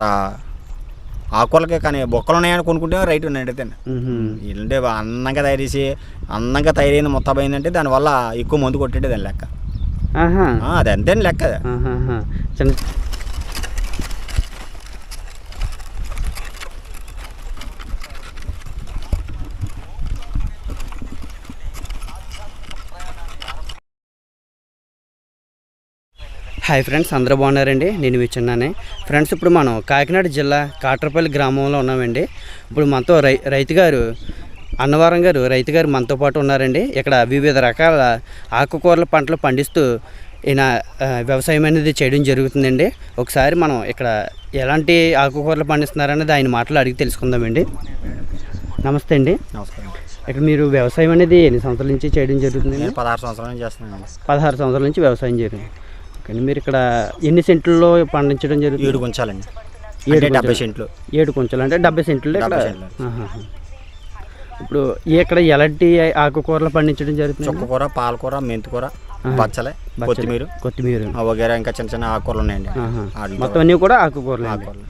ఆ, ఆకుకూరలకి కానీ బొక్కలు ఉన్నాయని కొనుక్కుంటే రైట్ నడితే మ్మ్హ్మ్. ఏంటంటే అందంగా తయారు చేసి అందంగా తయారైన మొత్తం అయిందంటే దానివల్ల ఎక్కువ మందు కొట్టేది దాని లెక్క అది అంతే లెక్క. చిన్న హాయ్ ఫ్రెండ్స్ అందరూ బాగున్నారండి? నేను విచ్చున్నానే ఫ్రెండ్స్ ఇప్పుడు మనం కాకినాడ జిల్లా కాట్రపల్లి గ్రామంలో ఉన్నామండి. ఇప్పుడు మనతో రై రైతు గారు అన్నవరం గారు రైతు గారు మనతో పాటు ఉన్నారండి. ఇక్కడ వివిధ రకాల ఆకుకూరల పంటలు పండిస్తూ ఈయన వ్యవసాయం అనేది చేయడం జరుగుతుందండి. ఒకసారి మనం ఇక్కడ ఎలాంటి ఆకుకూరలు పండిస్తున్నారనేది ఆయన మాటలు అడిగి తెలుసుకుందామండి. నమస్తే అండి. నమస్కారం ఇక్కడ మీరు వ్యవసాయం అనేది ఎన్ని సంవత్సరాల నుంచి చేయడం జరుగుతుందండి? నేను పదహారు సంవత్సరాల నుంచి చేస్తున్నాను పదహారు సంవత్సరాల నుంచి వ్యవసాయం చేయడం. ఓకే మీరు ఇక్కడ ఎన్ని సెంట్లలో పండించడం జరుగుతుంది? ఏడు కొంచాలండి. ఏడు డెబ్బై. సెంట్లు. ఏడు కొంచెలు. అంటే డెబ్బై సెంట్లు. ఇప్పుడు ఇక్కడ ఎలాంటి ఆకుకూరలు పండించడం జరుగుతుంది? చుక్కకూర పాలకూర మెంతికూర ఆహా. బచ్చలే కొత్తిమీర కొత్తిమీర. వగేరా ఇంకా చిన్న చిన్న ఆకుకూరలు ఉన్నాయండి. మొత్తం అన్నీ కూడా ఆకుకూరలు ఆకుకూరలు.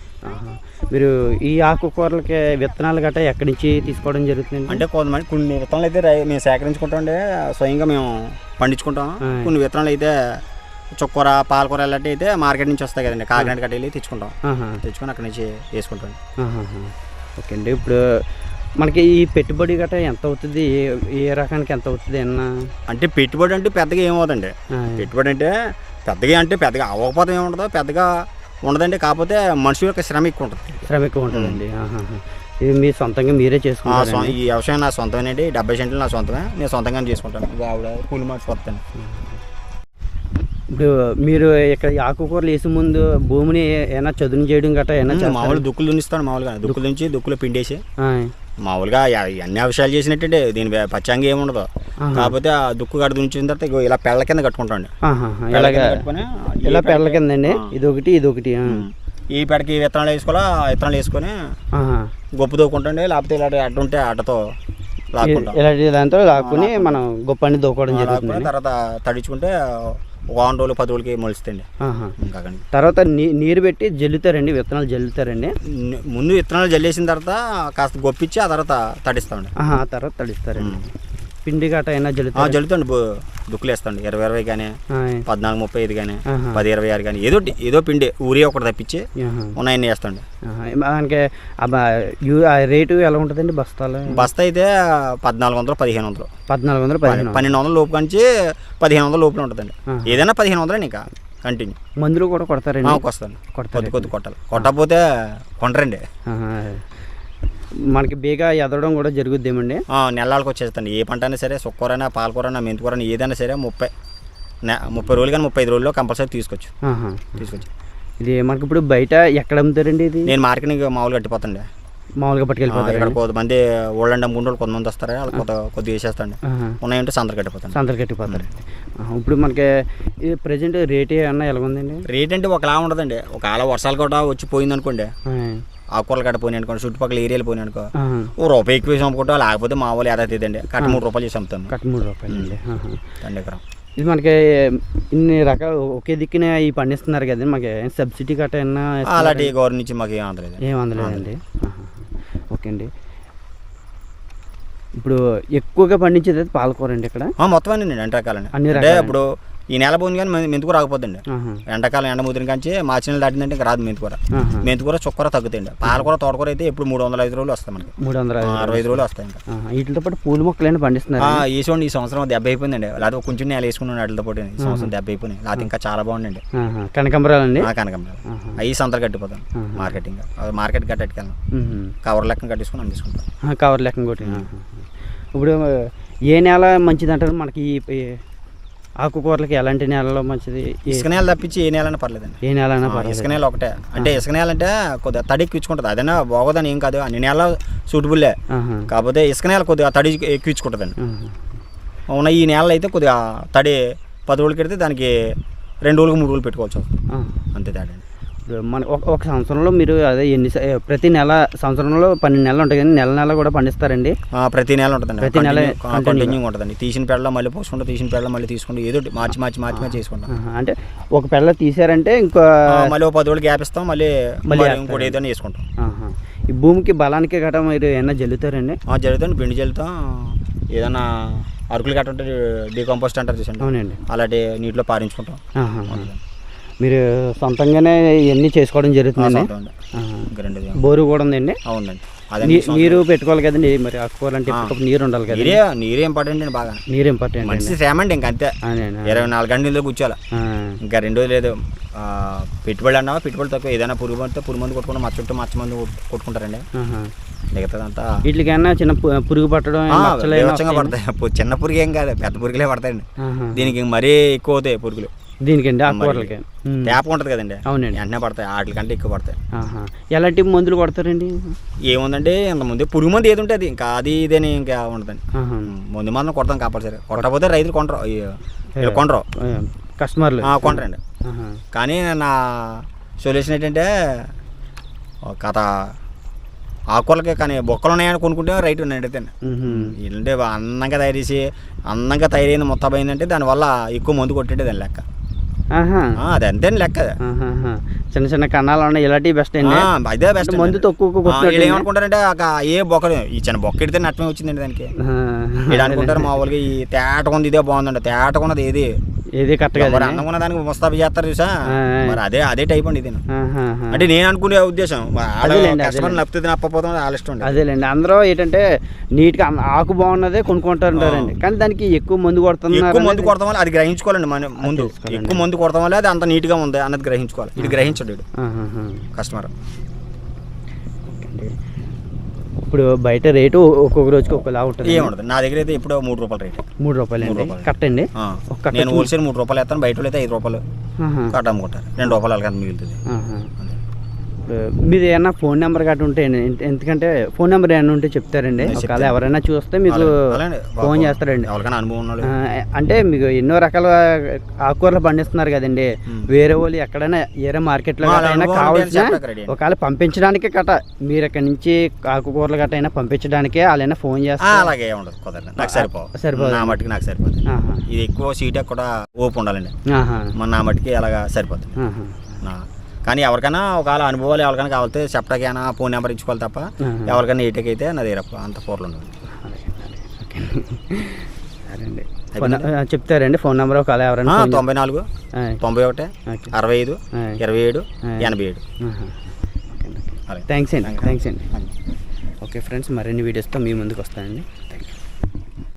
మీరు ఈ ఆకుకూరలకి విత్తనాలు గట్రా ఎక్కడి నుంచి తీసుకోవడం జరుగుతుంది అంటే కొంతమంది కొన్ని విత్తనాలు అయితే మేము సేకరించుకుంటాం అంటే స్వయంగా మేము పండించుకుంటాం. కొన్ని విత్తనాలు అయితే చుక్కూర పాలకూర ఇలాంటివి అయితే మార్కెట్ నుంచి వస్తాయి కదండి. కాకినాడ గట్టి వెళ్ళి తెచ్చుకుంటాం. తెచ్చుకొని అక్కడి నుంచి వేసుకుంటాం. ఓకే అండి. ఇప్పుడు మనకి ఈ పెట్టుబడి గట్రా ఎంత అవుతుంది? ఏ రకానికి ఎంత అవుతుంది అన్న? అంటే పెట్టుబడి అంటే పెద్దగా ఏమవుతుందండి పెట్టుబడి అంటే పెద్దగా అంటే పెద్దగా అవ్వకపోతే ఏముండదు పెద్దగా ఉండదండి. కాకపోతే మనిషి యొక్క శ్రమ ఎక్కువ ఉంటుంది. శ్రమ ఎక్కువ ఉంటుందండి. ఇది మీ సొంతంగా మీరే చేసుకుంటారు ఈ వ్యవసాయం నా సొంతమేనండి. డెబ్బై సెంట్లు నా సొంతమే. నేను సొంతంగానే చేసుకుంటాను. ఆవిడ కూలి మార్చి ఇప్పుడు మీరు ఇక్కడ ఆకుకూరలు వేసే ముందు భూమిని ఏమైనా చదును చేయడం గట్రా ఏమైనా? మామూలు దుక్కులు దున్నిస్తాను మామూలుగా దుక్కులు నుంచి దుక్కులు పిండేసి. మామూలుగా అన్ని విషయాలు చేసినట్టే దీని పచ్చంగా ఏమి ఉండదు ఆహా. కాకపోతే ఆ దుక్కు గడ దుంచిన తర్వాత ఇలా పెళ్ళ కింద కట్టుకుంటాండి ఆహాహా. పెళ్ళ కింద ఇలా కిందండి ఆ. ఇదొకటి ఇదొకటి ఆ. ఈ పెడకి విత్తనాలు వేసుకోవాలా ఆ విత్తనాలు వేసుకొని. గొప్ప దూకుంటుండే లేకపోతే ఇలా అడ్డు ఉంటే అడ్డతో ఇలాంటి దాంతో లాక్కుని మనం గొప్పని దూకోవడం జరుగుతుంది తర్వాత తడిచుకుంటే వారం రోజులు పది రోజులకి మొలుస్తుంది ఆహా. ఇంకా తర్వాత నీరు పెట్టి జల్లుతారండి విత్తనాలు జల్లుతారండి? ముందు విత్తనాలు జల్లేసిన తర్వాత కాస్త గొప్పించి ఆ తర్వాత తడిస్తామండి. ఆ తర్వాత తడిస్తారండి. పిండి గట్ట అయినా ఆ, జల్లుతారు జల్లుతాండి. దుక్కులు వేస్తాండి ఇరవై ఇరవై కానీ. పద్నాలుగు ముప్పై ఐదు కానీ. పది ఇరవై ఆరు కానీ ఏదో ఏదో పిండి ఊరి ఒకటి తప్పించి ఆహా. ఉన్నాయన్ని వేస్తాండి. దానికి రేటు ఎలా ఉంటుందండి బస్తాలు? బస్తా అయితే పద్నాలుగు వందలు పదిహేను వందలు. పద్నాలుగు వందలు పదిహేను పన్నెండు వందల లోపు కంచి పదిహేను వందల లోపల ఉంటుందండి. ఏదైనా పదిహేను వందలు ఇంకా కంటిన్యూ మందులు కూడా కొడతారండి? కొడతారు కొద్ది కొద్ది కొట్టాలి. కొట్టకపోతే కొంటరండి. ఆహా. మనకి బేగా ఎదవడం కూడా జరుగుద్దేమండి? ఆ, నెలలకు వచ్చేస్తాండి ఏ పంట అయినా సరే సుక్కూరైనా పాలకూరైనా మెంతికూరైనా ఏదైనా సరే ముప్పై ముప్పై రోజులు కానీ ముప్పై ఐదు రోజుల్లో కంపల్సరీ తీసుకోవచ్చు ఆహా. తీసుకొచ్చు. ఇది మనకి ఇప్పుడు బయట ఎక్కడ అమ్ముతారండి ఇది? నేను మార్కెటింగ్ మామూలుగా కట్టిపోతాండి మామూలుగా పట్టుకెళ్ళిపోతారు ఇక్కడ కొంతమంది ఓళ్ళండి అమ్ముకుంటూ కొంతమంది వస్తారు వాళ్ళు కొద్ది కొద్దిగా వేసేస్తాండి. ఉన్నాయంటే సంతలు కట్టిపోతాను సంతలు కట్టిపోతారు. ఇప్పుడు మనకి ఇది ప్రజెంట్ రేట్ ఏమన్నా ఎలా ఉందండి రేట్ అంటే ఒకలా ఉండదండి. ఒకవేళ వర్షాలు కూడా వచ్చి పోయింది అనుకోండి. ఆకుకూరలు కట్ట పోయినాయి అనుకోండి చుట్టుపక్కల ఏరియాలు పోయినాయి అనుకో. ఓ రూపాయి ఎక్కువ వేసి అమ్ముకుంటాం లేకపోతే మామూలు ఏదా తీదండి కట్ట మూడు రూపాయలు చేసి అమ్ముతాను కట్ట మూడు రూపాయలు అండి. ఎకరం. ఇది మనకి ఇన్ని రకాలు ఒకే దిక్కున ఈ పండిస్తున్నారు కదండి మనకి సబ్సిడీ గట్ట? అలాంటి గవర్నమెంట్ నుంచి మాకు ఏం అందలేదు. ఏం అందలేదండి. ఓకే అండి. ఇప్పుడు ఎక్కువగా పండించేది పాలకూర అండి ఇక్కడ? మొత్తం అన్ని అన్ని అంటే రకాలు. ఇప్పుడు ఈ నెల పోయింది కానీ మెంతికూర రాకపోద్దండి. ఎండాకాలం ఎండ ముదిరిన కాంచి మార్చి నెల దాటిందంటే ఇంకా రాదు మెంతికూర. మెంతికూర చుక్కూర తగ్గుతాయండి. పాలకూర తోటకూర అయితే ఇప్పుడు మూడు వందల ఐదు రోజులు వస్తాయి మనకి. మూడు వందల అరవై ఐదు రోజులు. వస్తాయి ఇంకా. వీటితో పాటు పూల మొక్కలైనా పండిస్తున్నారు. ఆ, ఈ చూడండి ఈ సంవత్సరం దెబ్బ అయిపోయిందండి లేకపోతే కొంచెం నేల వేసుకున్నాను వాటితో పాటు. ఈ సంవత్సరం దెబ్బ అయిపోయినాయి లేకపోతే ఇంకా చాలా బాగుండండి. కనకంబరాలండి? ఆ కనకం ఆహా. అవి సంతలు కట్టిపోతాను. ఆహా. మార్కెటింగ్. మార్కెట్ కట్టెట్టుకెళ్ళాను మ్మ్. కవర్ లెక్కన కట్టించుకుని ఆ, కవర్ లెక్క ఆహా. ఇప్పుడు ఏ నేల మంచిది అంటారు మనకి ఆకుకూరలకి ఎలాంటి నేలలో మంచిది? ఇసుక నేల తప్పించి ఏ నేలైనా పర్లేదండి. ఏ నేల అయినా ఆ, పర్వాలేదు. ఇసుక నేల ఒకటే. అంటే ఇసుక నేల అంటే కొద్దిగా తడి ఎక్కించుకుంటుంది అదైనా బాగోదని ఏం కాదు. అన్ని నేల సూటబుల్లే. కాకపోతే ఇసుక నేల కొద్దిగా తడి ఎక్కించుకుంటుందండి. అవునా ఈ నేల అయితే కొద్దిగా తడి పది రోజులు పెడితే దానికి రెండు రోజులకు మూడు రోజులు పెట్టుకోవచ్చు. అంతే తేడా మన ఒక సంవత్సరంలో మీరు అదే ఎన్ని ప్రతి నెల సంవత్సరంలో పన్నెండు నెలలు ఉంటాయి కానీ నెల నెల కూడా పండిస్తారండి? ప్రతి నెల ఉంటుందండి. ప్రతి నెల కంటిన్యూ ఉంటుందండి. తీసిన పెళ్ళ మళ్ళీ పోసుకుంటాం తీసిన పెళ్ళ మళ్ళీ తీసుకుంటాం ఏదో మార్చి మార్చి మార్చి మార్చి చేసుకుంటాం. అంటే ఒక పెళ్ళ తీసారంటే ఇంకో మళ్ళీ ఒక పది రోజులు గ్యాప్ ఇస్తాం మళ్ళీ మళ్ళీ ఇంకోటి ఏదైనా వేసుకుంటాం ఆహా. ఈ భూమికి బలానికి గట్రా మీరు ఏమన్నా జల్లుతారండి? ఆ, జరుగుతుంది పిండి జల్లుతాం ఏదైనా అరుకులు గట్ట ఉంటే డీకంపోస్ట్ అంటారు చూసండి అవునండి. అలాంటి నీటిలో పారించుకుంటాం. మీరు సొంతంగానే ఇవన్నీ చేసుకోవడం జరుగుతుందండి. బోరు కూడా ఉందండి? అవునండి. నీరు పెట్టుకోవాలి కదండి మరి ఎప్పటికప్పుడు నీరు ఉండాలి కదా నీరే నీరే ఇంపార్టెంట్ అండి బాగా. నీరు ఇంపార్టెంట్ మనిషి శ్రమ అండి ఇంక అంతే. ఇరవై నాలుగు గంటల కూర్చోాలి. ఇంకా రెండో లేదు పెట్టుబడి అన్నావా? పెట్టుబడి తక్కువ. ఏదైనా పురుగు పడితే పురుగు మందు కొట్టుకుంటే మచ్చ చుట్టూ మచ్చ మందు కొట్టు- కొట్టుకుంటారండి. మిగతాదంతా వీటికైనా చిన్న పురుగు పట్టడం? పడతాయి. చిన్న పురుగు ఏం కాదు పెద్ద పురుగులే పడతాయండి. దీనికి మరీ ఎక్కువ అవుతాయి పురుగులు. దీనికండి ఆకుకూరలకి ఉమ్. తేప ఉంటుంది కదండి. అవునండి. వెంటనే పడతాయి వాటి కంటే ఎక్కువ పడతాయి. ఎలాంటి మందులు కొడతారండి? ఏముందండి ఇంతకుముందు పురుగు మందు ఏది ఉంటుంది ఇంకా అది ఇదని ఇంకా ఉండదండి. ముందు మందం కొడతాం కంపల్సరీ కొట్టకపోతే రైతులు కొంటరు కొంటరు. ఆ, కస్టమర్లు. ఆ, కొంటరండి. కానీ నా సొల్యూషన్ ఏంటంటే కథ. ఆకుకూరలకి కానీ బొక్కలు ఉన్నాయని కొనుక్కుంటే రైట్ నడితే ఉహు. ఏంటంటే అందంగా తయారు చేసి అందంగా తయారైంది మొత్తం అయిందంటే దానివల్ల ఎక్కువ మందు కొట్టేది దాని లెక్క. ఆ, అది అంతే లెక్క. చిన్న చిన్న కన్నాలు ఉన్నాయి ఇలాంటివి బెస్ట్ అండి? అదే బెస్ట్ మందు తక్కువ ఏమనుకుంటారంటే ఏ బొక్క ఈ చిన్న బొక్క ఎడితే నష్టమే వచ్చిందండి దానికి. ఇలా అనుకుంటారు మామూలుగా ఈ తేటగా ఉంది ఇదే బాగుందండి తేటగా ఉన్నది ఏది? ఏది కరెక్ట్ ఎవరు కదా అందంగా ఉన్న దానికి ముస్తాబు చేస్తారు చూసా. మరి అదే అదే టైప్ అండి ఇది. అంటే నేను అనుకునే ఉద్దేశం కస్టమర్ నప్పుతుంది నప్పపోతాం వాళ్ళ ఇష్టం అదేలేండి. అందరూ ఏంటంటే నీట్గా అం- ఆకు బాగున్నదే కొనుక్కుంటారంటారండి. కానీ దానికి ఎక్కువ మందు కొడుతున్నారు ఎక్కువ మందు కొడతాం వల్ల అది గ్రహించుకోవాలండి మన ముందు. ఎక్కువ మందు కొడతాం వల్ల అది అంత నీట్గా ఉంది అన్నది గ్రహించుకోవాలి. ఇది గ్రహించడు. కస్టమర్. ఇప్పుడు బయట రేటు ఒక్కొక్క రోజుకి ఒక్కోలా ఉంటుంది. ఏముండదు. నా దగ్గర అయితే ఇప్పుడు మూడు రూపాయల రేట్. మూడు రూపాయలు. కరెక్ట్ అండి. నేను హోల్సేల్ మూడు రూపాయలు వేస్తాను బయట అయితే ఐదు రూపాయలు. కట్ట అమ్ముకుంటారు. రెండు రూపాయలు అంత మిగులుతుంది. మీది ఏమన్నా ఫోన్ నెంబర్ గట్రా ఉంటే ఎందు- ఎందుకంటే ఫోన్ నెంబర్ ఏమన్నా ఉంటే చెప్తారండి ఒకవేళ. ఎవరైనా చూస్తే మీకు. ఫోన్ చేస్తారండి అంటే మీకు ఎన్నో రకాల ఆకుకూరలు పండిస్తున్నారు కదండి. వేరే వాళ్ళు ఎక్కడైనా వేరే మార్కెట్లో అయినా ఉంటే కావాల్సిన. ఒకవేళ పంపించడానికి గట్ట మీరు ఇక్కడ నుంచి ఆకుకూరలు గట్ట అయినా పంపించడానికే వాళ్ళైనా ఫోన్ చేస్తారు అలాగే ఉండదు కుదరదు నాకు సరిపోవు సరిపోదు. నా నాకు సరిపోతుంది. ఇది ఎక్కువ సీట్ కూడా ఓపు ఉండాలండి. మన నా మట్టుకి అలాగా సరిపోతుంది కానీ ఎవరికైనా ఒకవేళ అనుభవాలు ఎవరికైనా కావాలితే చెప్పడాకైనా ఫోన్ నెంబర్ ఇచ్చుకోవాలి తప్ప. ఎవరికైనా ఏటికి అయితే నా దగ్గర అంత కూరలు ఉండవు. చెప్తారండి ఫోన్ నెంబర్ ఒకవేళ ఎవరైనా తొంభై నాలుగు తొంభై ఒకటి. అరవై ఐదు. ఇరవై ఏడు. ఎనభై ఏడు. థ్యాంక్స్ అండి. థ్యాంక్స్ అండి. ఓకే ఫ్రెండ్స్ మరిన్ని వీడియోస్తో మీ ముందుకు వస్తానండి.